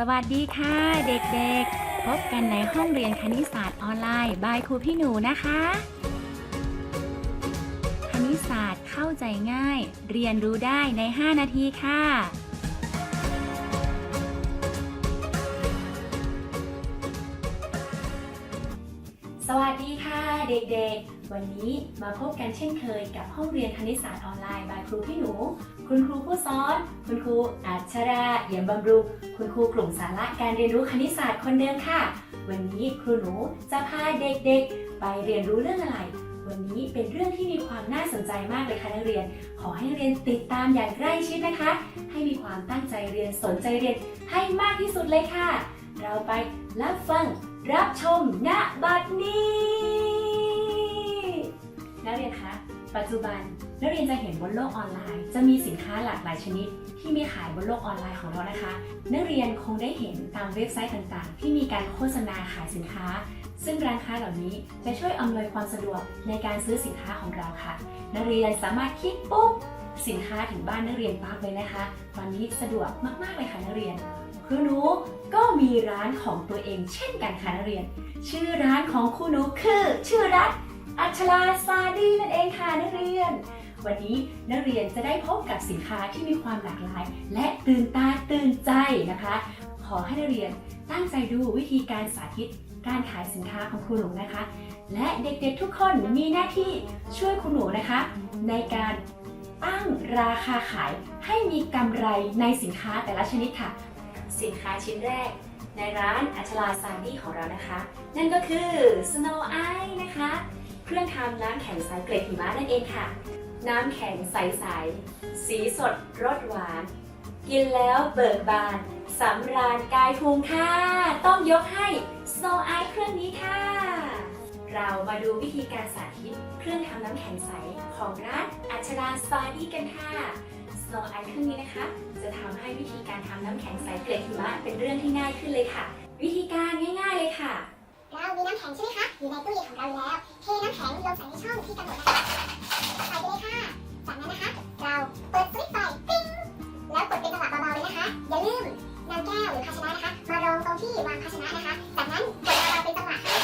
สวัสดีค่ะ เด็กๆ พบกันในห้องเรียนคณิตศาสตร์ออนไลน์ บายครูพี่หนูนะคะ คณิตศาสตร์เข้าใจง่าย เรียนรู้ได้ใน 5 นาทีค่ะ สวัสดีค่ะ เด็กๆ วันนี้มาพบกันเช่นเคยกับห้องเรียนคณิตศาสตร์ออนไลน์บายครูพี่หนู คุณครูผู้สอน คุณครูอัชราเยี่ยมบำรุงคุณครูกลุ่มสาระการเรียนรู้คณิตศาสตร์คนเดิมค่ะ วันนี้ครูหนูจะพาเด็กๆ ไปเรียนรู้เรื่องอะไร วันนี้เป็นเรื่องที่มีความน่าสนใจมากเลยค่ะนักเรียน ขอให้เรียนติดตามอย่างใกล้ชิดนะคะ ให้มีความตั้งใจเรียนสนใจเรียนให้มากที่สุดเลยค่ะ เราไปรับฟังรับชมณบัดนี้ นักเรียนคะ ปัจจุบันนักเรียนจะเห็นบนโลกออนไลน์ จะมีสินค้าหลากหลายชนิด ที่มีขายบนโลกออนไลน์ของเรานะคะ นักเรียนคงได้เห็นตามเว็บไซต์ต่างๆ ที่มีการโฆษณาขายสินค้า ซึ่งร้านค้าเหล่านี้จะช่วยอำนวยความสะดวกในการซื้อสินค้าของเราค่ะ นักเรียนสามารถคลิกปุ๊บสินค้าถึงบ้านนักเรียนปั๊บเลยนะคะ ตอนนี้สะดวกมากๆเลยค่ะนักเรียนครูหนูก็มีร้านของตัวเองเช่นกันค่ะนักเรียน ชื่อร้านของครูหนูคือ ชื่อร้าน อัชราซาดีนั่นเองค่ะนักเรียน วันนี้นักเรียนจะได้พบกับสินค้าที่มีความหลากหลาย และตื่นตาตื่นใจนะคะ ขอให้นักเรียนตั้งใจดูวิธีการสาธิตการขายสินค้าของครูหนูนะคะ และเด็กๆทุกคนมีหน้าที่ช่วยครูหนูนะคะ ในการตั้งราคาขายให้มีกำไรในสินค้าแต่ละชนิดค่ะ สินค้าชิ้นแรก ในร้านอัชราซานดี้ของเรานะคะ นั่นก็คือ Snow Eye นะคะ เครื่องทำน้ำแข็งใสเกล็ดหิมะนั่นเองค่ะ น้ำแข็งใสๆสีสดรสหวาน กินแล้วเบิกบานสำราญกายภูมิค่ะ ต้องยกให้ Snow Eye เครื่องนี้ค่ะ เรามาดูวิธีการสาธิตเครื่องทำน้ำแข็งใสของร้านอัชราซาดี้กันค่ะ Snow Eye เครื่องนี้นะคะ จะทำให้วิธีการทำน้ำแข็งใสเกล็ดหิมะเป็นเรื่องที่ง่ายขึ้นเลยค่ะ วิธีการง่าย ๆเลยค่ะ เรามีน้ำแข็งใช่ไหมคะ อยู่ในตู้เย็นของเราอยู่แล้ว เทน้ำแข็งลงใส่ในช่องที่กำหนดนะคะใส่ไปเลยค่ะ จากนั้นนะคะ เราเปิดสวิตช์ไฟปิ้ง แล้วกดเป็นจังหวะเบาๆเลยนะคะ อย่าลืมนำแก้วหรือภาชนะนะคะ มารองตรงที่วางภาชนะนะคะ จากนั้นกดเบาๆเป็นจังหวะค่ะ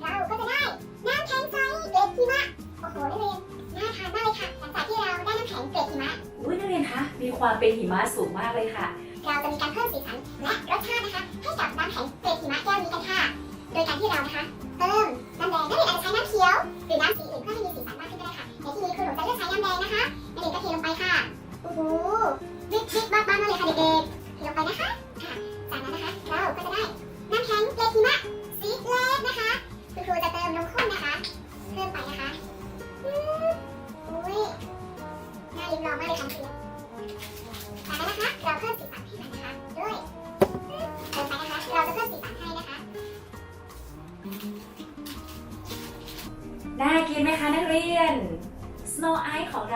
เราก็จะได้น้ำแข็งใสเกล็ดหิมะโอ้โหนักเรียนน่าทานมากเลยค่ะ หลังจากที่เราได้น้ำแข็งเกล็ดหิมะ อุ้ยนักเรียนคะ มีความเป็นหิมะสูงมากเลยค่ะ เราจะมีการเพิ่มสีสันและรสชาตินะคะ ยารที่เรานะคะเติมน้ำแดงนักเรียนอาจจะใช้น้ำเขียว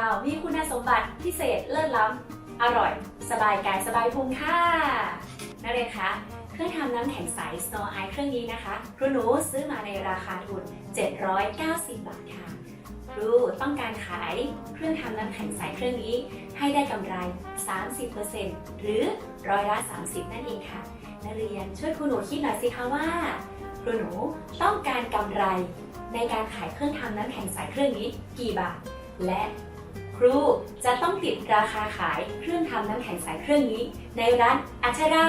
Eye ของเรามีคุณสมบัติพิเศษเลิศล้ำ อร่อย สบายกายสบายพุงค่ะนักเรียนคะเครื่องทำน้ำแข็งใส Snow Eye เครื่องนี้นะคะครูหนูซื้อมาในราคาทุน 790 บาทค่ะครูต้องการขายเครื่องทำน้ำแข็งใสเครื่องนี้ ให้ได้กำไร 30%หรือร้อยละ 30 นั่นเองค่ะ นักเรียนช่วยครูหนูคิดหน่อยสิคะว่าครูหนูต้องการกำไรในการขายเครื่องทำน้ำแข็งใสเครื่องนี้กี่บาท และ ครูจะต้องติดราคาขายเครื่องทำน้ำแข็งใสเครื่องนี้ ในร้านอัชรา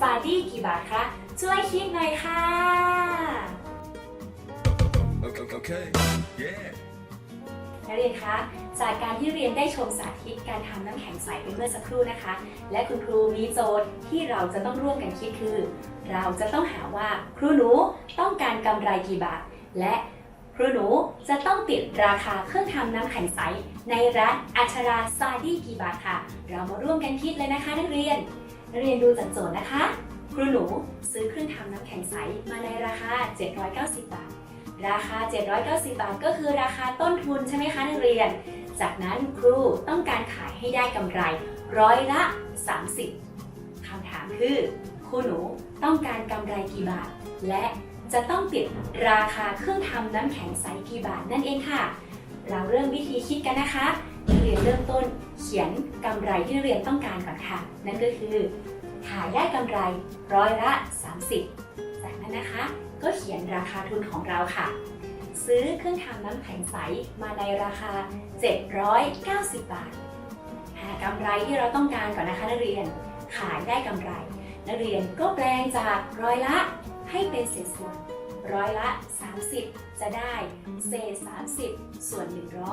ซาดี้กี่บาทคะ ช่วยคิดหน่อยค่ะ Okay, okay. Yeah. นักเรียนคะ จากการที่เรียนได้ชมสาธิตการทำน้ำแข็งใสไปเมื่อสักครู่นะคะ และคุณครูมีโจทย์ที่เราจะต้องร่วมกันคิดคือ เราจะต้องหาว่าครูหนูต้องการกำไรกี่บาท และ ครูหนูจะต้องติดราคาเครื่องทำน้ำแข็งใส ในร้านอัชราซาดี้กี่บาทค่ะ เรามาร่วมกันคิดเลยนะคะนักเรียน นักเรียนดูจากโจทย์นะคะ ครูหนูซื้อเครื่องทำน้ำแข็งใสมาในราคา 790 บาท ราคา 790 บาทก็คือราคาต้นทุนใช่ไหมคะนักเรียน จากนั้นครูต้องการขายให้ได้กำไรร้อยละ 30คำถามคือครูหนูต้องการกำไรกี่บาท และ จะต้องติดราคาเครื่องทำน้ำแข็งใสกี่บาทนั่นเองค่ะ เราเริ่มวิธีคิดกันนะคะนักเรียนเริ่มต้นเขียนกำไรที่นักเรียนต้องการก่อนค่ะ นั่นก็คือ ขายได้กำไรร้อยละ 30 จากนั้นนะคะ ก็เขียนราคาทุนของเราค่ะ ซื้อเครื่องทำน้ำแข็งใสมาในราคา 790 บาท หากำไรที่เราต้องการก่อนนะคะนักเรียน ขายได้กำไร นักเรียนก็แปลงจากร้อยละ ให้เป็นเศษส่วนร้อยละ 30 จะได้เศษ 30 ส่วน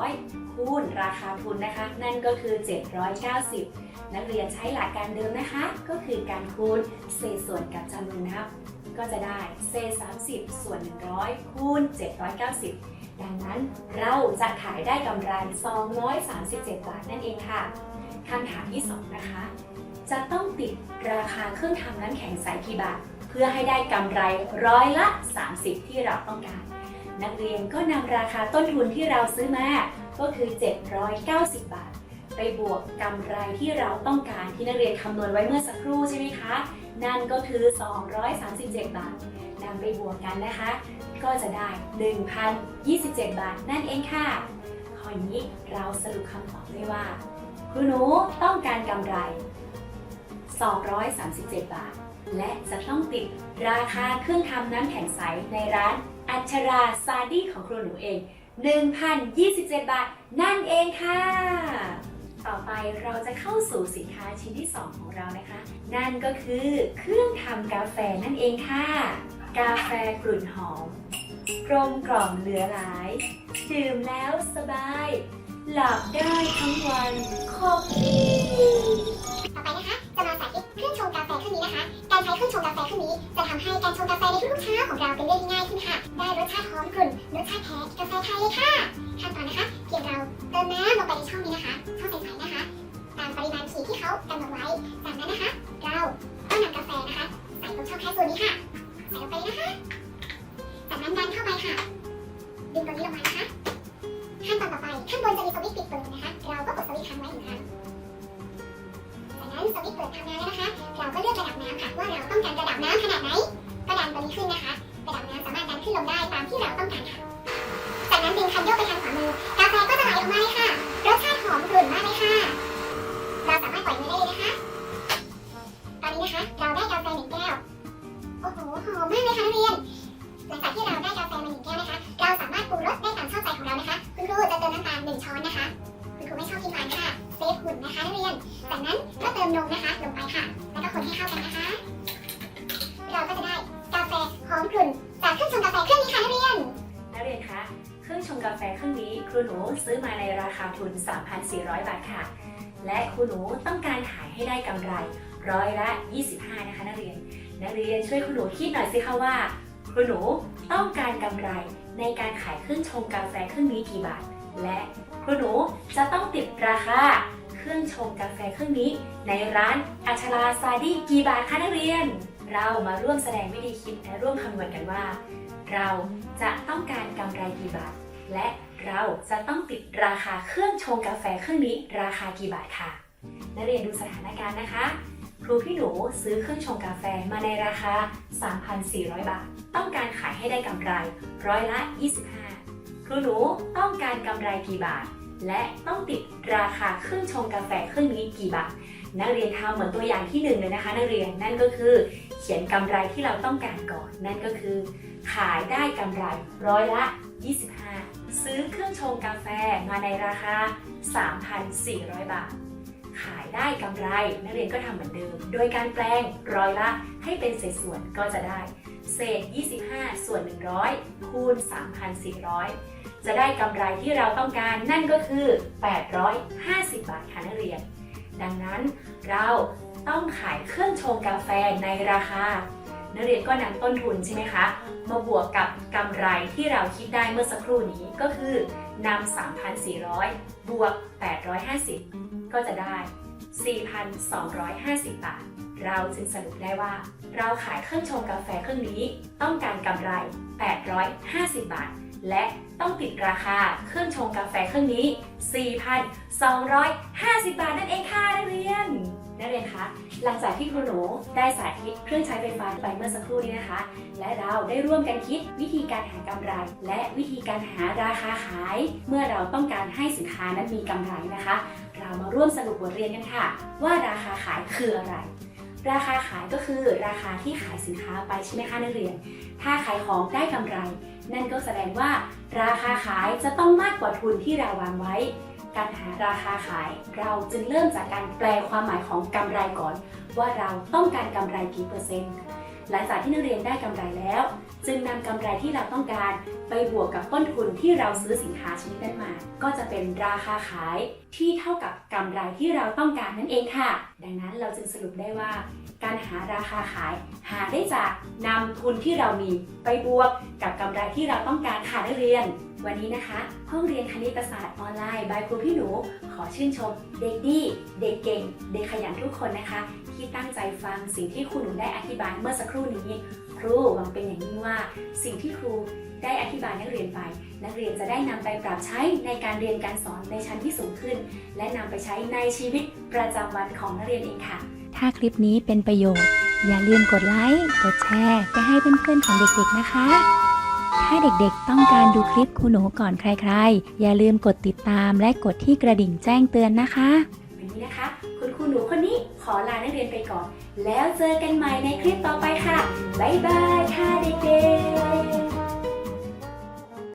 100 คูณราคาทุนนะคะ นั่นก็คือ 790 นักเรียนใช้หลักการเดิมนะคะ ก็คือการคูณเศษส่วนกับจำนวนนับ ก็จะได้เศษ 30 ส่วน 100 คูณ 790 ดังนั้นเราจะขายได้กำไร 237 บาทนั่นเองค่ะคำถามที่ 2 นะคะ จะต้องติดราคาเครื่องทำน้ำแข็งใสกี่บาท เพื่อให้ได้กำไรร้อยละ 30 ที่เราต้องการ นักเรียนก็นำราคาต้นทุนที่เราซื้อมา ก็คือ 790 บาท ไปบวกกำไรที่เราต้องการที่นักเรียนคำนวณไว้เมื่อสักครู่ใช่ไหมคะ นั่นก็คือ 237 บาทนำไปบวกกันนะคะ ก็จะได้ 1,027 บาทนั่นเองค่ะข้อนี้เราสรุปคำตอบได้ว่าครูหนูต้องการกำไร 237 บาท และจะต้องติดราคาเครื่องทำน้ำแข็งใสในร้านอัชราซาดี้ของครูหนูเอง 1,027 บาท นั่นเองค่ะ ต่อไปเราจะเข้าสู่สินค้าชิ้นที่ 2 ของเรานะคะ นั่นก็คือเครื่องทำกาแฟนั่นเองค่ะ กาแฟกลุ่นหอมกลมกล่อมเหลือหลาย ดื่มแล้วสบาย หลับได้ทั้งวันคอฟฟี่ ครื่องชงกาแฟเครื่องนี้จะทำให้การชงกาแฟในทุกๆเช้าของเราเป็นเรื่องง่ายขึ้นค่ะ ได้รสชาติหอมกลุ่นรสชาติแท้กาแฟไทยเลยค่ะขั้นตอนนะคะเพียงเราเติมน้ำลงไปในช่องนี้นะคะช่องใสๆนะคะ ตามปริมาณขีดที่เขากำหนดไว้ จากนั้นนะคะ เราต้องนำกาแฟนะคะ ใส่ลงช่องแคปซูลนี้ค่ะ ใส่ลงไปนะคะ จากนั้นดันเข้าไปค่ะ ดึงตัวนี้ลงมานะคะ ขั้นตอนต่อไปข้างบนจะมีสวิตช์ปิดเปิดนะคะ เราก็กดสวิตช์ค้างไว้หนึ่งครั้งจากนั้นสวิตช์เปิดทำงานแล้วนะคะ ว่าเราต้องการระดับน้ำขนาดไหน ก็ดันตัวนี้ขึ้นนะคะ ระดับน้ำสามารถดันขึ้นลงได้ตามที่เราต้องการค่ะ จากนั้นดึงคันโยกไปทางขวามือ กาแฟก็จะไหลออกมาเลยค่ะ รสชาติหอมกลุ่นมากเลยค่ะ เราสามารถปล่อยมือได้เลยนะคะ ตอนนี้นะคะ เราได้กาแฟหนึ่งแก้ว โอ้โห หอมมากเลยค่ะนักเรียน หลังจากที่เราได้กาแฟมาหนึ่งแก้วนะคะ เราสามารถปรุงรสได้ตามชอบใจของเรานะคะ คุณครูจะเติมน้ำตาลหนึ่งช้อนนะคะ คุณครูไม่ชอบกินหวานค่ะ เซฟหุ่นนะคะนักเรียน จากนั้นก็เติมนมนะคะลงไปค่ะ แฟเครื่องนี้ครูหนูซื้อมาในราคาทุน 3,400 บาทค่ะ และครูหนูต้องการขายให้ได้กำไรร้อยละ 25 นะคะนักเรียน นักเรียนช่วยครูหนูคิดหน่อยสิคะว่าครูหนูต้องการกำไรในการขายเครื่องชงกาแฟเครื่องนี้กี่บาท และครูหนูจะต้องติดราคาเครื่องชงกาแฟเครื่องนี้ ในร้านอัชราซาดีกี่บาทคะนักเรียน เรามาร่วมแสดงวิธีคิดและร่วมคำนวณกันว่า เราจะต้องการกำไรกี่บาท และเราจะต้องติดราคาเครื่องชงกาแฟเครื่องนี้ราคากี่บาทค่ะนักเรียนดูสถานการณ์นะคะ ครูพี่หนูซื้อเครื่องชงกาแฟมาในราคา 3,400 บาท ต้องการขายให้ได้กำไรร้อยละ 25 ครูหนูต้องการกำไรกี่บาท และต้องติดราคาเครื่องชงกาแฟเครื่องนี้กี่บาท นักเรียนทำเหมือนตัวอย่างที่หนึ่งเลยนะคะ นักเรียนนั่นก็คือเขียนกำไรที่เราต้องการก่อน นั่นก็คือ ขายได้กำไรร้อยละ 25 ซื้อเครื่องชงกาแฟมาในราคา 3,400 บาท ขายได้กำไรนักเรียนก็ทำเหมือนเดิม โดยการแปลงร้อยละให้เป็นเศษส่วนก็จะได้ เศษ 25 ส่วน 100 คูณ 3,400 จะได้กำไรที่เราต้องการนั่นก็คือ 850 บาทค่ะนักเรียน ดังนั้นเราต้องขายเครื่องชงกาแฟในราคา นักเรียนก็นำต้นทุนใช่ไหมคะ มาบวกกับกำไรที่เราคิดได้เมื่อสักครู่นี้ก็คือนำ3,400 บวก 850 ก็จะได้ 4,250 บาท เราจึงสรุปได้ว่า เราขายเครื่องชงกาแฟเครื่องนี้ ต้องการกำไร 850 บาท และต้องติดราคาเครื่องชงกาแฟเครื่องนี้ 4,250 บาทนั่นเองค่ะนักเรียนนักเรียนคะ หลังจากที่ครูหนูได้สาธิตเครื่องใช้ไฟฟ้าไปเมื่อสักครู่นี้นะคะ และเราได้ร่วมกันคิดวิธีการหากำไร และวิธีการหาราคาขาย เมื่อเราต้องการให้สินค้านั้นมีกำไรนะคะ เรามาร่วมสรุปบทเรียนกันค่ะ ว่าราคาขายคืออะไร ราคาขายก็คือราคาที่ขายสินค้าไปใช่ไหมคะนักเรียน ถ้าขายของได้กำไร นั่นก็แสดงว่าราคาขายจะต้องมากกว่าทุนที่เราวางไว้ การหาราคาขายเราจึงเริ่มจากการแปลความหมายของกำไรก่อน ว่าเราต้องการกำไรกี่เปอร์เซ็นต์ หลังจากที่นักเรียนได้กำไรแล้ว จึงนำกำไรที่เราต้องการไปบวกกับต้นทุนที่เราซื้อสินค้าชนิดนั้นมา ก็จะเป็นราคาขายที่เท่ากับกำไรที่เราต้องการนั่นเองค่ะ ดังนั้นเราจึงสรุปได้ว่า การหาราคาขาย หาได้จากนำทุนที่เรามีไปบวกกับกำไรที่เราต้องการค่ะนักเรียน วันนี้นะคะ ห้องเรียนคณิตศาสตร์ออนไลน์บายครูพี่หนู ขอชื่นชม เด็กดี เด็กเก่ง เด็กขยันทุกคนนะคะ ที่ตั้งใจฟังสิ่งที่ครูหนูได้อธิบายเมื่อสักครู่นี้ ครูหวังเป็นอย่างยิ่งว่า สิ่งที่ครูได้อธิบายนักเรียนไป นักเรียนจะได้นำไปปรับใช้ในการเรียนการสอนในชั้นที่สูงขึ้น และนำไปใช้ในชีวิตประจำวันของนักเรียนเองค่ะ ถ้าคลิปนี้เป็นประโยชน์ อย่าลืมกดไลค์กดแชร์ไปให้เพื่อนๆของเด็กๆนะคะ ถ้าเด็กๆต้องการดูคลิปครูหนูก่อนใครๆ อย่าลืมกดติดตามและกดที่กระดิ่งแจ้งเตือนนะคะ วันนี้นะคะ คุณหนูคนนี้ขอลานักเรียนไปก่อน แล้วเจอกันใหม่ในคลิปต่อไปค่ะ บ๊ายบายค่ะเด็กๆ